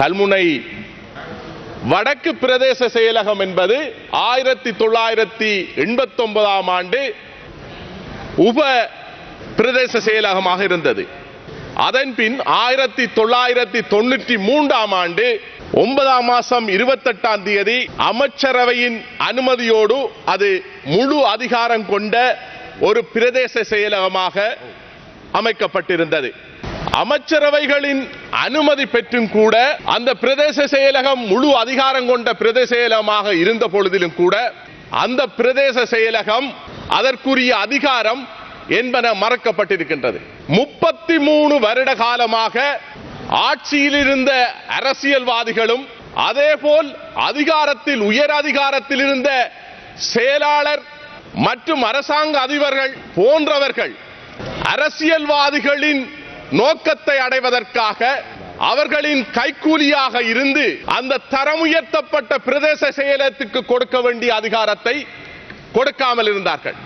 கல்முனை வடக்கு பிரதேச செயலகம் என்பது ஆயிரத்தி தொள்ளாயிரத்தி எண்பத்தி ஒன்பதாம் ஆண்டு உப பிரதேச செயலகமாக இருந்தது. அதன் பின் ஆயிரத்தி தொள்ளாயிரத்தி தொண்ணூற்றி மூன்றாம் ஆண்டு ஒன்பதாம் மாசம் இருபத்தெட்டாம் தேதி அமைச்சரவையின் அனுமதியோடு அது முழு அதிகாரம் கொண்ட ஒரு பிரதேச செயலகமாக அமைக்கப்பட்டிருந்தது. அமைச்சரவைகளின் அனுமதி பெற்றும் கூட அந்த பிரதேச செயலகம் முழு அதிகாரம் கொண்ட பிரதேச செயலகமாக இருந்த பொழுதிலும் கூட அந்த பிரதேச செயலகம் அதற்குரிய அதிகாரம் என்பன மறக்கப்பட்டிருக்கின்றது. முப்பத்தி மூணு வருட காலமாக ஆட்சியில் இருந்த அரசியல்வாதிகளும் அதேபோல் அதிகாரத்தில் உயர் அதிகாரத்தில் இருந்த செயலாளர் மற்றும் அரசாங்க அதிபர்கள் போன்றவர்கள் அரசியல்வாதிகளின் நோக்கத்தை அடைவதற்காக அவர்களின் கைக்கூலியாக இருந்து அந்த தரம் உயர்த்தப்பட்ட பிரதேச செயலகத்துக்கு கொடுக்க வேண்டிய அதிகாரத்தை கொடுக்காமல் இருந்தார்கள்.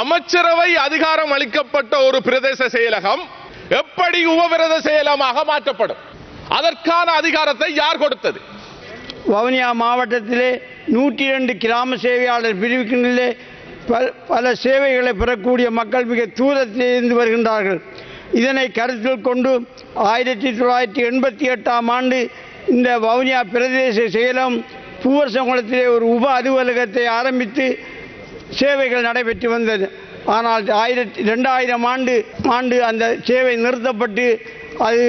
அமைச்சரவை அதிகாரம் அளிக்கப்பட்ட ஒரு பிரதேச செயலகம் எப்படி உபவிரத செயலமாக மாற்றப்படும்? அதற்கான அதிகாரத்தை யார் கொடுத்தது? வவுனியா மாவட்டத்திலே நூற்றி ரெண்டு கிராம சேவையாளர் பிரிவுகளிலே பல சேவைகளை பெறக்கூடிய மக்கள் மிக தூரத்தில் இருந்து வருகின்றார்கள். இதனை கருத்தில் கொண்டு ஆயிரத்தி தொள்ளாயிரத்தி எண்பத்தி எட்டாம் ஆண்டு இந்த வவுனியா பிரதேச செயலம் பூவரசங்குளத்திலே ஒரு உப அலுவலகத்தை ஆரம்பித்து சேவைகள் நடைபெற்று வந்தது. ஆனால் ஆயிரத்தி ரெண்டாயிரம் ஆண்டு ஆண்டு அந்த சேவை நிறுத்தப்பட்டு அது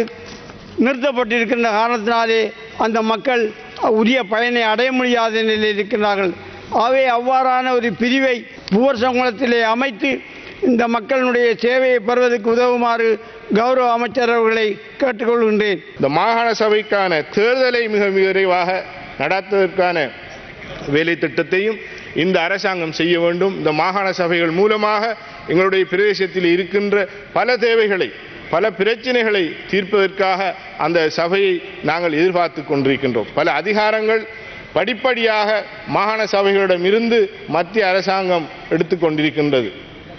நிறுத்தப்பட்டிருக்கின்ற காரணத்தினாலே அந்த மக்கள் உரிய பயனை அடைய முடியாத நிலையில் இருக்கிறார்கள் ஆகவே அவ்வாறான ஒரு பிரிவை பூவரசங்குளத்திலே அமைத்து இந்த மக்களுடைய சேவையை பெறுவதற்கு உதவுமாறு கௌரவ அமைச்சர் அவர்களை கேட்டுக்கொள்கின்றேன். இந்த மாகாண சபைக்கான தேர்தலை மிக விரைவாக நடத்துவதற்கான வேலை திட்டத்தையும் இந்த அரசாங்கம் செய்ய வேண்டும். இந்த மாகாண சபைகள் மூலமாக எங்களுடைய பிரதேசத்தில் இருக்கின்ற பல தேவைகளை பல பிரச்சனைகளை தீர்ப்பதற்காக அந்த சபையை நாங்கள் எதிர்பார்த்து கொண்டிருக்கின்றோம். பல அதிகாரங்கள் படிப்படியாக மாகாண சபைகளிடம் இருந்து மத்திய அரசாங்கம் எடுத்துக்கொண்டிருக்கின்றது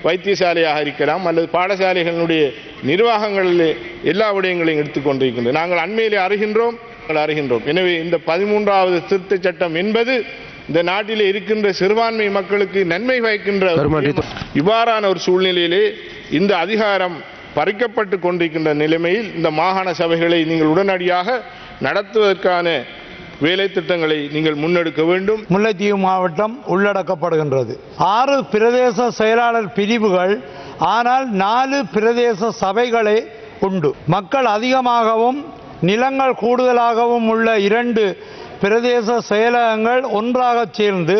வைத்தியசாலையாக இருக்கலாம் அல்லது பாடசாலைகளுடைய நிர்வாகங்களிலே எல்லா விடயங்களையும் எடுத்துக்கொண்டிருக்கின்றது நாங்கள் அண்மையிலே அறிகின்றோம் நாங்கள் அறிகின்றோம் எனவே இந்த பதிமூன்றாவது திருத்தச் சட்டம் என்பது இந்த நாட்டிலே இருக்கின்ற சிறுபான்மை மக்களுக்கு நன்மை பயக்கின்ற. இவ்வாறான ஒரு சூழ்நிலையிலே இந்த அதிகாரம் பறிக்கப்பட்டு கொண்டிருக்கின்ற நிலைமையில் இந்த மாகாண சபைகளை நீங்கள் உடனடியாக நடத்துவதற்கான வேலை திட்டங்களை நீங்கள் முன்னெடுக்க வேண்டும். முல்லைத்தீவு மாவட்டம் உள்ளடக்கப்படுகின்றது. ஆறு பிரதேச செயலாளர் பிரிவுகள் ஆனால் நாலு பிரதேச சபைகளே உண்டு. மக்கள் அதிகமாகவும் நிலங்கள் கூடுதலாகவும் உள்ள இரண்டு பிரதேச செயலகங்கள் ஒன்றாக சேர்ந்து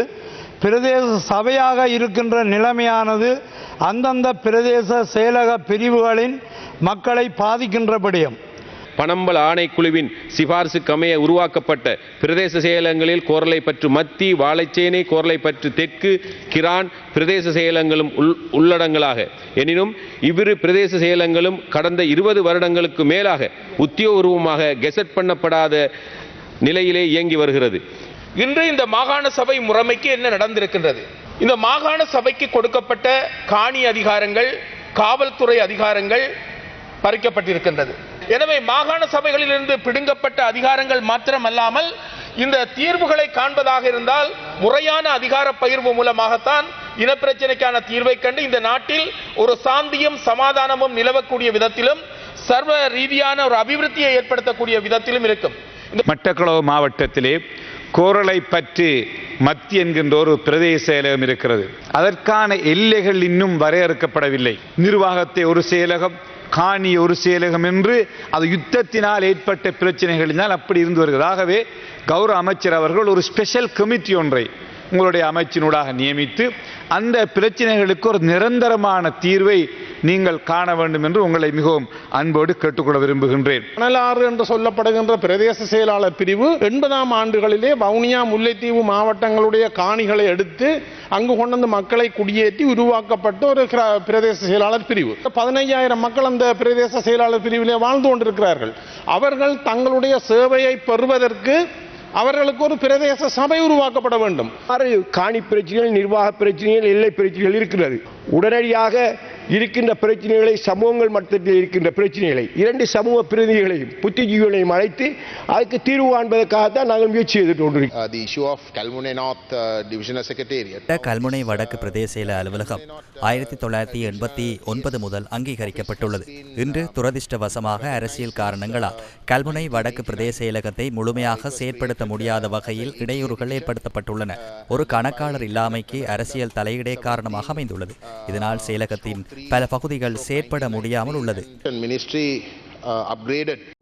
பிரதேச சபையாக இருக்கின்ற நிலைமையானது அந்தந்த பிரதேச செயலக பிரிவுகளின் மக்களை பாதிக்கின்றபடியும் பனம்பல் ஆணைக்குழுவின் சிபார்சுக்கமைய உருவாக்கப்பட்ட பிரதேச செயலகங்களில் பற்று மத்தி வாழைச்சேனை கோரலை பற்று தெற்கு கிரான் பிரதேச செயலகங்களும் உள் உள்ளடங்கலாக எனினும் இவ்விரு பிரதேச செயலகங்களும் கடந்த இருபது வருடங்களுக்கு மேலாக உத்தியோகபூர்வமாக கெசட் பண்ணப்படாத நிலையிலே இயங்கி வருகிறது. இன்று இந்த மாகாண சபை முறைமைக்கு என்ன நடந்திருக்கின்றது? இந்த மாகாண சபைக்கு கொடுக்கப்பட்ட காணி அதிகாரங்கள் காவல்துறை அதிகாரங்கள் பறிக்கப்பட்டிருக்கின்றது. எனவே மாகாண சபைகளிலிருந்து பிடுங்கப்பட்ட அதிகாரங்கள் மாத்திரமல்லாமல் இந்த தீர்வுகளை காண்பதாக இருந்தால் முறையான அதிகார பகிர்வு மூலமாகத்தான் இனப்பிரச்சனைக்கான தீர்வை கண்டு இந்த நாட்டில் ஒரு சாந்தியும் சமாதானமும் நிலவக்கூடிய விதத்திலும் சர்வ ரீதியான ஒரு அபிவிருத்தியை ஏற்படுத்தக்கூடிய விதத்திலும் இருக்கும். மட்டக்களவு மாவட்டத்திலே கோரளைப்பற்று மத்தி என்கின்ற ஒரு பிரதேச செயலகம் இருக்கிறது. அதற்கான எல்லைகள் இன்னும் வரையறுக்கப்படவில்லை. நிர்வாகத்தை ஒரு செயலகம் காணி ஒரு செயலகம் என்று அது யுத்தத்தினால் ஏற்பட்ட பிரச்சனைகளினால் அப்படி இருந்து வருகிறது. ஆகவே கௌரவ அமைச்சர் அவர்கள் ஒரு ஸ்பெஷல் கமிட்டி ஒன்றை உங்களுடைய அமைச்சினூடாக நியமித்து அந்த பிரச்சனைகளுக்கு ஒரு நிரந்தரமான தீர்வை நீங்கள் காண வேண்டும் என்று உங்களை மிகவும் அன்போடு கேட்டுக்கொள்ள விரும்புகின்றேன். மணலாறு என்று சொல்லப்படுகின்ற பிரதேச செயலாளர் பிரிவு எண்பதாம் ஆண்டுகளிலே வவுனியா முல்லைத்தீவு மாவட்டங்களுடைய காணிகளை எடுத்து அங்கு கொண்டு வந்து மக்களை குடியேற்றி உருவாக்கப்பட்ட ஒரு பிரதேச செயலாளர் பிரிவு. பதினைஞ்சாயிரம் மக்கள் அந்த பிரதேச செயலாளர் பிரிவிலே வாழ்ந்து கொண்டிருக்கிறார்கள். அவர்கள் தங்களுடைய சேவையை பெறுவதற்கு அவர்களுக்கு ஒரு பிரதேச சபை உருவாக்கப்பட வேண்டும். காணி பிரச்சனைகள் நிர்வாக பிரச்சனைகள் எல்லை பிரச்சனைகள் இருக்கிறது. உடனடியாக இருக்கின்ற பிரச்சனைகளை சமூகங்கள் மட்டத்தில் இருக்கின்ற பிரச்சனைகளை இரண்டு சமூக பிரதிநிதிகளையும் புத்திஜீவிகளையும் அழைத்து அதுக்கு தீர்வு காண்பதற்காகத்தான் நாங்கள் முயற்சி செய்துட்டு கொண்டிருக்கிறோம். Uh, uh. கல்முனை வடக்கு பிரதேச செயல அலுவலகம் ஆயிரத்தி தொள்ளாயிரத்தி எண்பத்தி ஒன்பது முதல் அங்கீகரிக்கப்பட்டுள்ளது. இன்று துரதிர்ஷ்டவசமாக அரசியல் காரணங்களால் கல்முனை வடக்கு பிரதேச செயலகத்தை முழுமையாக செயற்படுத்த முடியாத வகையில் இடையூறுகள் ஏற்படுத்தப்பட்டுள்ளன. ஒரு கணக்காளர் இல்லாமைக்கு அரசியல் தலையீடே காரணமாக அமைந்துள்ளது. இதனால் செயலகத்தின் பல பகுதிகள் செயற்பட முடியாமல் உள்ளது. Uh,